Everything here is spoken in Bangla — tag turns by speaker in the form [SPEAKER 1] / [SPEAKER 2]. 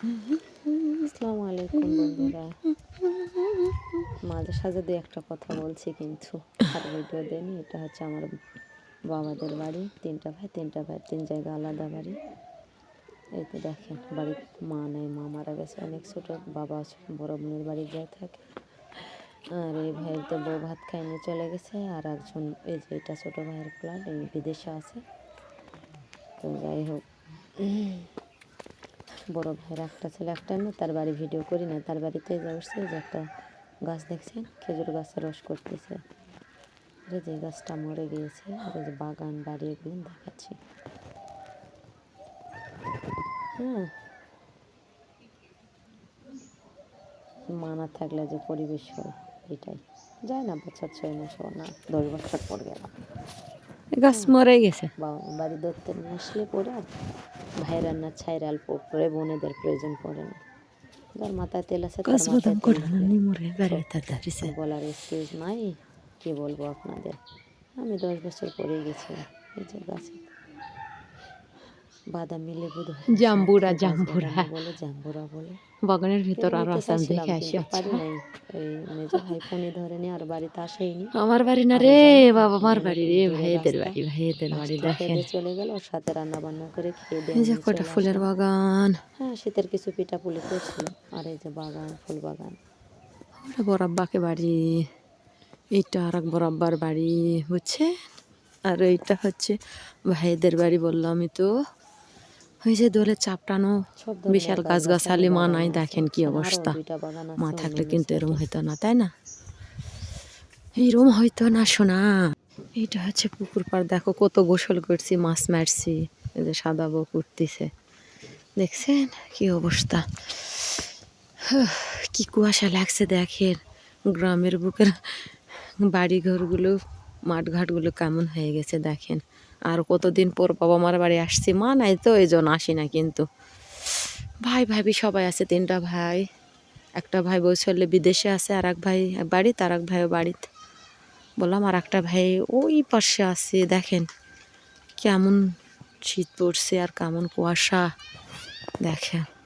[SPEAKER 1] আসসালামু আলাইকুম বন্ধুরা। মাঝে সাঝে দিয়ে একটা কথা বলছি কিন্তু আর ভিডিও দেয়নি এটা হচ্ছে আমার বাবাদের বাড়ি। তিনটা ভাই তিনটা ভাই, তিন জায়গা আলাদা বাড়ি। এই তো দেখেন, বাড়ির মা নেই, মা মারা গেছে। অনেক ছোটো, বাবা বড় বোনের বাড়ি যায় থাকে। আর এই ভাইয়ের তো বউ ভাত খাই নিয়ে চলে গেছে। আর একজন, এই যে এটা ছোটো ভাইয়ের প্লাট এই বিদেশে আছে। তো যাই হোক। বড় ভাইয়ের একটা ছেলে, একটা না তার বাড়ি ভিডিও করি না, তার বাড়িতে যা যে একটা গাছ দেখছেন খেজুর গাছের রস করতেছে। যে গাছটা মরে গিয়েছে যে বাগান বাড়ি এগুলো দেখাচ্ছি। হ্যাঁ। মানা থাকলে যে পরিবেশ হয়, এটাই। যায় না বছর ছয় মাস না দশ বছর পর গেল
[SPEAKER 2] গাছ মরে গেছে।
[SPEAKER 1] বাবা বাড়ি ধরতে নিয়ে আসলে পরে আর ভাই রান্নার ছাইরে অল্প পরে বোনেদের প্রয়োজন পড়ে না। যার মাথায় তেল আছে
[SPEAKER 2] নি
[SPEAKER 1] বলার এক্সকিউজ নাই কি বলব আপনাদের? আমি দশ বছর পরে গেছিলাম এই যে গাছে বাদামি লেবু ধরে
[SPEAKER 2] জাম্বুরা, জাম্বুরা।
[SPEAKER 1] বলে জাম্বুরা বলে।
[SPEAKER 2] বাগানের ভিতর আর আসাম দেখে আসি।
[SPEAKER 1] পারি নাই। মেজো ভাই ফোনে ধরেনি আর বাড়িতে আসেইনি।
[SPEAKER 2] আমার বাড়ি না রে বাবা আমার বাড়ি রে ভাইয়েদের বাড়ি ভাইয়েদের বাড়ি দেখেন।
[SPEAKER 1] চলে গেল ওর সাথে রান্না বান্না করে খেয়ে
[SPEAKER 2] এই যে কটা ফুলের বাগান।
[SPEAKER 1] হ্যাঁ শীতের কিছু পিঠা পুলি করছিল আর এই যে বাগান ফুল বাগান।
[SPEAKER 2] ওরা বরাব্বাকে বাড়ি এইটা আর এক বরাব্বার বাড়ি বুঝছে আর এইটা হচ্ছে ভাইদের বাড়ি বললাম আমি তো। ওই যে দোলে চাপটানো বিশাল গাছগাছালি মা নাই দেখেন কি অবস্থা। মা থাকলে কিন্তু এরম হইতো না তাই না? এইরম হইতো না শোনা এইটা হচ্ছে পুকুর পাড় দেখো কত গোসল করছি মাছ মারছি এই যে সাদা বউ করতেছে দেখছেন কি অবস্থা? কি কুয়াশা লাগছে দেখেন। গ্রামের বুকের বাড়ি ঘরগুলো মাঠঘাটগুলো কেমন হয়ে গেছে দেখেন। আর কতদিন পর বাবা মার বাড়ি আসছি, মা নাই তো এই জন্য আসি না কিন্তু। ভাই, ভাবি সবাই আছে, তিনটা ভাই। একটা ভাই বৌছলে বিদেশে আছে আর এক ভাই বাড়িতে আর এক ভাইও বাড়িতে। বললাম আর একটা ভাই ওই পাশে আছে, দেখেন। কেমন শীত পড়ছে আর কেমন কুয়াশা। দেখেন।